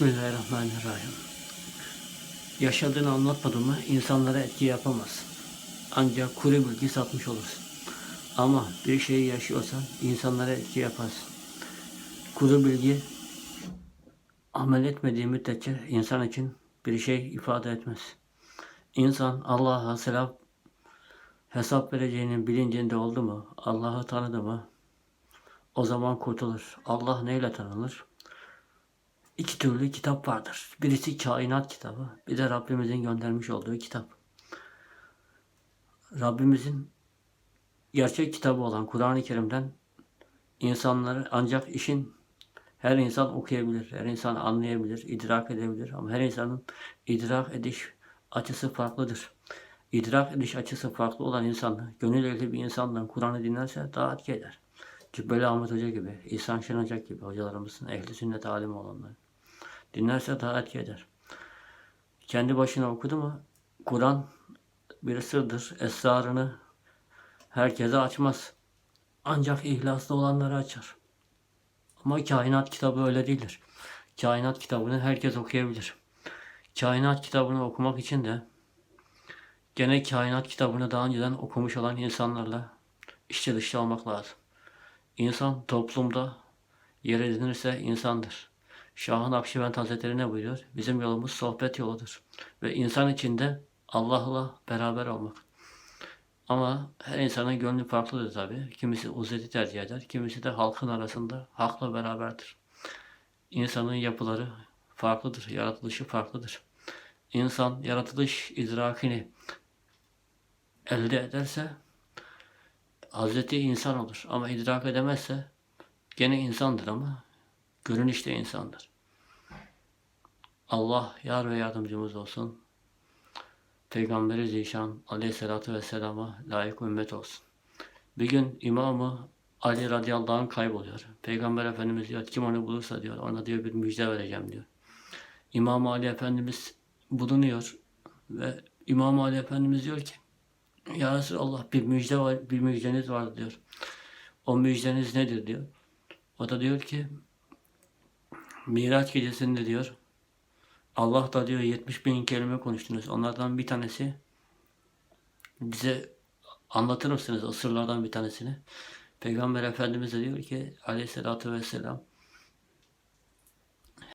Bismillahirrahmanirrahim. Yaşadığını anlatmadın mı insanlara etki yapamaz. Ancak kuru bilgi satmış olursun. Ama bir şeyi yaşıyorsan insanlara etki yaparsın. Kuru bilgi amel etmediği müddetçe insan için bir şey ifade etmez. İnsan Allah'a selam hesap vereceğinin bilincinde oldu mu, Allah'ı tanıdı mı, o zaman kurtulur. Allah neyle tanınır? İki türlü kitap vardır. Birisi kainat kitabı, bir de Rabbimizin göndermiş olduğu kitap. Rabbimizin gerçek kitabı olan Kur'an-ı Kerim'den insanları ancak işin her insan okuyabilir, her insan anlayabilir, idrak edebilir ama her insanın idrak ediş açısı farklıdır. İdrak ediş açısı farklı olan insan, gönül ehli bir insandan Kur'an'ı dinlerse daha etki eder. Cübbeli Ahmet Hoca gibi, İhsan Şenocak gibi hocalarımızın ehli sünnet alimi olanlar. Dinlerse daha etki eder. Kendi başına okudu mu Kur'an bir sırdır. Esrarını herkese açmaz. Ancak ihlaslı olanları açar. Ama kainat kitabı öyle değildir. Kainat kitabını herkes okuyabilir. Kainat kitabını okumak için de gene kainat kitabını daha önceden okumuş olan insanlarla içli dışlı olmak lazım. İnsan toplumda yer edinirse insandır. Şahın Akşibend Hazretleri ne buyuruyor? Bizim yolumuz sohbet yoludur. Ve insan içinde Allah'la beraber olmak. Ama her insanın gönlü farklıdır tabi. Kimisi uzeti tercih eder, kimisi de halkın arasında hakla beraberdir. İnsanın yapıları farklıdır, yaratılışı farklıdır. İnsan yaratılış idrakini elde ederse Hazreti insan olur. Ama idrak edemezse gene insandır ama görünüşte insandır. Allah yar ve yardımcımız olsun. Peygamberi Zişan aleyhissalatü vesselama layık ümmet olsun. Bir gün imamı Ali radıyallahu anh kayboluyor. Peygamber Efendimiz diyor kim onu bulursa diyor ona diyor bir müjde vereceğim diyor. İmam Ali Efendimiz bulunuyor ve İmam Ali Efendimiz diyor ki Ya Resulallah bir müjde var, bir müjdeniz var diyor. O müjdeniz nedir diyor. O da diyor ki Miraç gecesinde diyor Allah da diyor 70 bin kelime konuştunuz. Onlardan bir tanesi bize anlatır mısınız o sırlardan bir tanesini? Peygamber Efendimiz de diyor ki aleyhissalatü vesselam